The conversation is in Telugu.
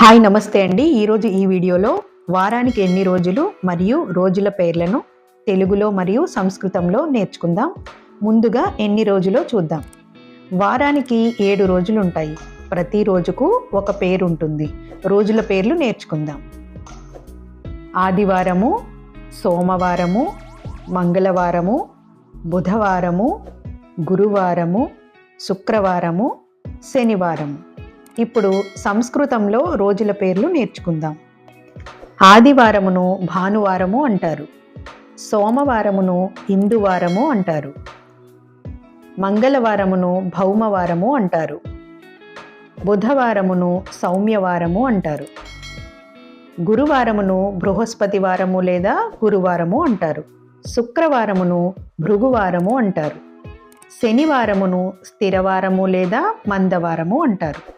హాయ్ నమస్తే అండి. ఈరోజు ఈ వీడియోలో వారానికి ఎన్ని రోజులు మరియు రోజుల పేర్లను తెలుగులో మరియు సంస్కృతంలో నేర్చుకుందాం. ముందుగా ఎన్ని రోజులో చూద్దాం. వారానికి ఏడు రోజులు ఉంటాయి ప్రతి రోజుకు ఒక పేరు ఉంటుంది రోజుల పేర్లు నేర్చుకుందాం. ఆదివారము సోమవారము మంగళవారము బుధవారము గురువారము శుక్రవారము శనివారము. ఇప్పుడు సంస్కృతంలో రోజుల పేర్లు నేర్చుకుందాం. ఆదివారమును భానువారము అంటారు. సోమవారమును హిందువారము అంటారు. మంగళవారమును భౌమవారము అంటారు. బుధవారమును సౌమ్యవారము అంటారు. గురువారమును బృహస్పతి వారము లేదా గురువారము అంటారు. శుక్రవారమును భృగువారము అంటారు. శనివారమును స్థిరవారము లేదా మందవారము అంటారు.